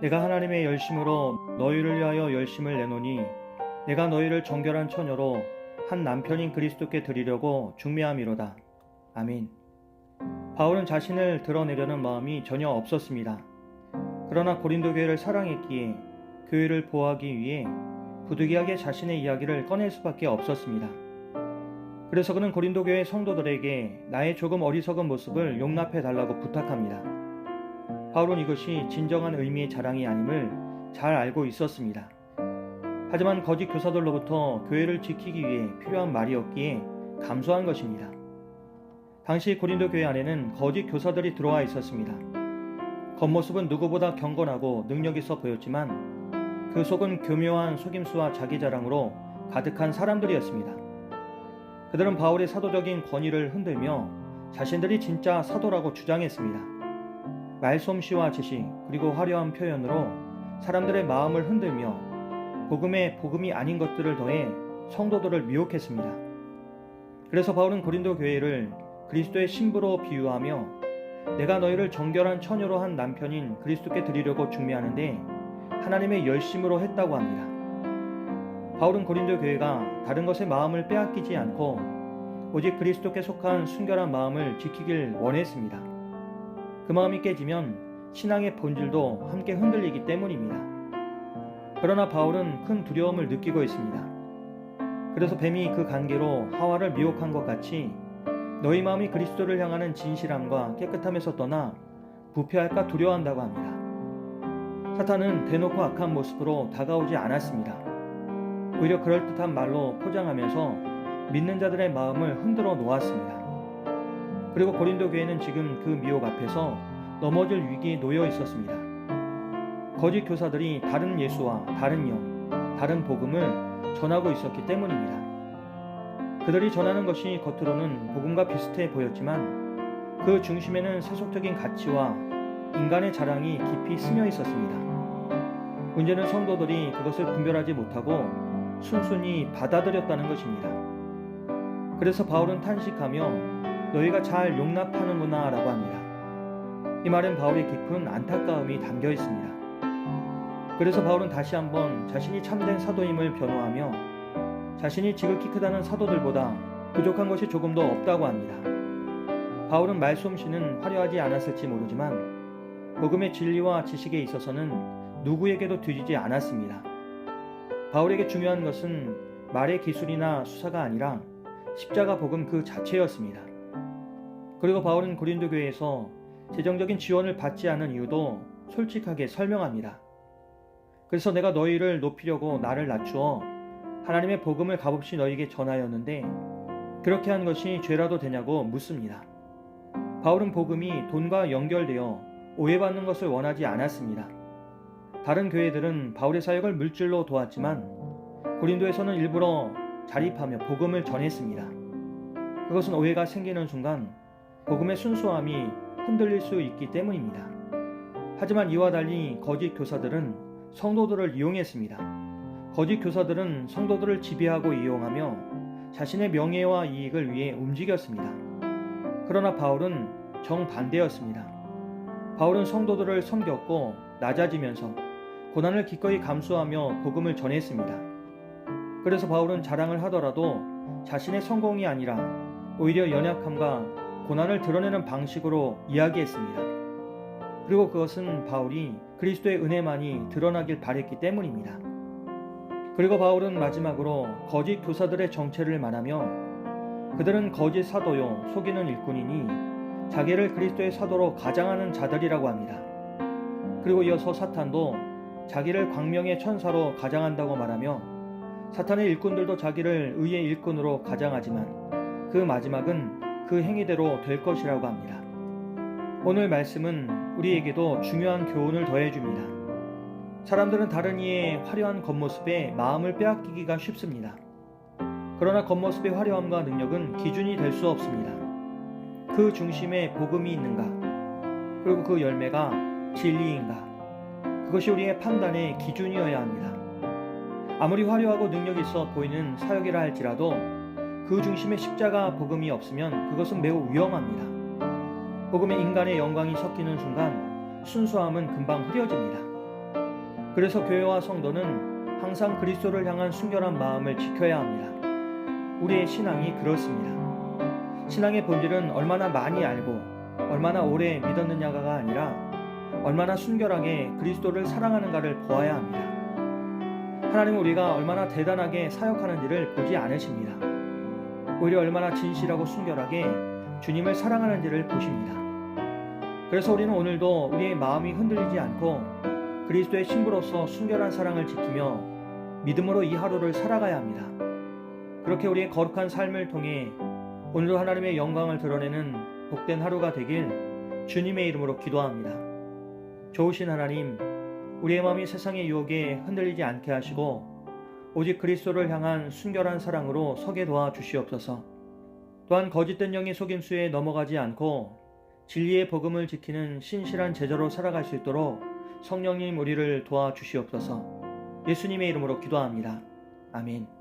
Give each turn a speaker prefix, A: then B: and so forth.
A: 내가 하나님의 열심으로 너희를 위하여 열심을 내노니 내가 너희를 정결한 처녀로 한 남편인 그리스도께 드리려고 중매함이로다. 아멘. 바울은 자신을 드러내려는 마음이 전혀 없었습니다. 그러나 고린도 교회를 사랑했기에 교회를 보호하기 위해 부득이하게 자신의 이야기를 꺼낼 수밖에 없었습니다. 그래서 그는 고린도 교회 성도들에게 나의 조금 어리석은 모습을 용납해 달라고 부탁합니다. 바울은 이것이 진정한 의미의 자랑이 아님을 잘 알고 있었습니다. 하지만 거짓 교사들로부터 교회를 지키기 위해 필요한 말이었기에 감수한 것입니다. 당시 고린도 교회 안에는 거짓 교사들이 들어와 있었습니다. 겉모습은 누구보다 경건하고 능력 있어 보였지만 그 속은 교묘한 속임수와 자기 자랑으로 가득한 사람들이었습니다. 그들은 바울의 사도적인 권위를 흔들며 자신들이 진짜 사도라고 주장했습니다. 말솜씨와 지식 그리고 화려한 표현으로 사람들의 마음을 흔들며 복음에 복음이 아닌 것들을 더해 성도들을 미혹했습니다. 그래서 바울은 고린도 교회를 그리스도의 신부로 비유하며 내가 너희를 정결한 처녀로 한 남편인 그리스도께 드리려고 중매하는데 하나님의 열심으로 했다고 합니다. 바울은 고린도 교회가 다른 것에 마음을 빼앗기지 않고 오직 그리스도께 속한 순결한 마음을 지키길 원했습니다. 그 마음이 깨지면 신앙의 본질도 함께 흔들리기 때문입니다. 그러나 바울은 큰 두려움을 느끼고 있습니다. 그래서 뱀이 그 관계로 하와를 미혹한 것 같이 너희 마음이 그리스도를 향하는 진실함과 깨끗함에서 떠나 부패할까 두려워한다고 합니다. 사탄은 대놓고 악한 모습으로 다가오지 않았습니다. 오히려 그럴듯한 말로 포장하면서 믿는 자들의 마음을 흔들어 놓았습니다. 그리고 고린도 교회는 지금 그 미혹 앞에서 넘어질 위기에 놓여 있었습니다. 거짓 교사들이 다른 예수와 다른 영, 다른 복음을 전하고 있었기 때문입니다. 그들이 전하는 것이 겉으로는 복음과 비슷해 보였지만 그 중심에는 세속적인 가치와 인간의 자랑이 깊이 스며 있었습니다. 문제는 성도들이 그것을 분별하지 못하고 순순히 받아들였다는 것입니다. 그래서 바울은 탄식하며 너희가 잘 용납하는구나 라고 합니다. 이 말은 바울의 깊은 안타까움이 담겨 있습니다. 그래서 바울은 다시 한번 자신이 참된 사도임을 변호하며 자신이 지극히 크다는 사도들보다 부족한 것이 조금도 없다고 합니다. 바울은 말솜씨는 화려하지 않았을지 모르지만 복음의 진리와 지식에 있어서는 누구에게도 뒤지지 않았습니다. 바울에게 중요한 것은 말의 기술이나 수사가 아니라 십자가 복음 그 자체였습니다. 그리고 바울은 고린도 교회에서 재정적인 지원을 받지 않은 이유도 솔직하게 설명합니다. 그래서 내가 너희를 높이려고 나를 낮추어 하나님의 복음을 값없이 너희에게 전하였는데 그렇게 한 것이 죄라도 되냐고 묻습니다. 바울은 복음이 돈과 연결되어 오해받는 것을 원하지 않았습니다. 다른 교회들은 바울의 사역을 물질로 도왔지만 고린도에서는 일부러 자립하며 복음을 전했습니다. 그것은 오해가 생기는 순간 복음의 순수함이 흔들릴 수 있기 때문입니다. 하지만 이와 달리 거짓 교사들은 성도들을 이용했습니다. 거짓 교사들은 성도들을 지배하고 이용하며 자신의 명예와 이익을 위해 움직였습니다. 그러나 바울은 정반대였습니다. 바울은 성도들을 섬겼고 낮아지면서 고난을 기꺼이 감수하며 복음을 전했습니다. 그래서 바울은 자랑을 하더라도 자신의 성공이 아니라 오히려 연약함과 고난을 드러내는 방식으로 이야기했습니다. 그리고 그것은 바울이 그리스도의 은혜만이 드러나길 바랬기 때문입니다. 그리고 바울은 마지막으로 거짓 교사들의 정체를 말하며 그들은 거짓 사도요 속이는 일꾼이니 자기를 그리스도의 사도로 가장하는 자들이라고 합니다. 그리고 이어서 사탄도 자기를 광명의 천사로 가장한다고 말하며 사탄의 일꾼들도 자기를 의의 일꾼으로 가장하지만 그 마지막은 그 행위대로 될 것이라고 합니다. 오늘 말씀은 우리에게도 중요한 교훈을 더해줍니다. 사람들은 다른 이의 화려한 겉모습에 마음을 빼앗기기가 쉽습니다. 그러나 겉모습의 화려함과 능력은 기준이 될 수 없습니다. 그 중심에 복음이 있는가, 그리고 그 열매가 진리인가, 그것이 우리의 판단의 기준이어야 합니다. 아무리 화려하고 능력 있어 보이는 사역이라 할지라도 그 중심에 십자가 복음이 없으면 그것은 매우 위험합니다. 복음에 인간의 영광이 섞이는 순간 순수함은 금방 흐려집니다. 그래서 교회와 성도는 항상 그리스도를 향한 순결한 마음을 지켜야 합니다. 우리의 신앙이 그렇습니다. 신앙의 본질은 얼마나 많이 알고 얼마나 오래 믿었느냐가 아니라 얼마나 순결하게 그리스도를 사랑하는가를 보아야 합니다. 하나님은 우리가 얼마나 대단하게 사역하는지를 보지 않으십니다. 오히려 얼마나 진실하고 순결하게 주님을 사랑하는지를 보십니다. 그래서 우리는 오늘도 우리의 마음이 흔들리지 않고 그리스도의 신부로서 순결한 사랑을 지키며 믿음으로 이 하루를 살아가야 합니다. 그렇게 우리의 거룩한 삶을 통해 오늘도 하나님의 영광을 드러내는 복된 하루가 되길 주님의 이름으로 기도합니다. 좋으신 하나님, 우리의 마음이 세상의 유혹에 흔들리지 않게 하시고 오직 그리스도를 향한 순결한 사랑으로 서게 도와 주시옵소서. 또한 거짓된 영의 속임수에 넘어가지 않고 진리의 복음을 지키는 신실한 제자로 살아갈 수 있도록 성령님 우리를 도와 주시옵소서. 예수님의 이름으로 기도합니다. 아멘.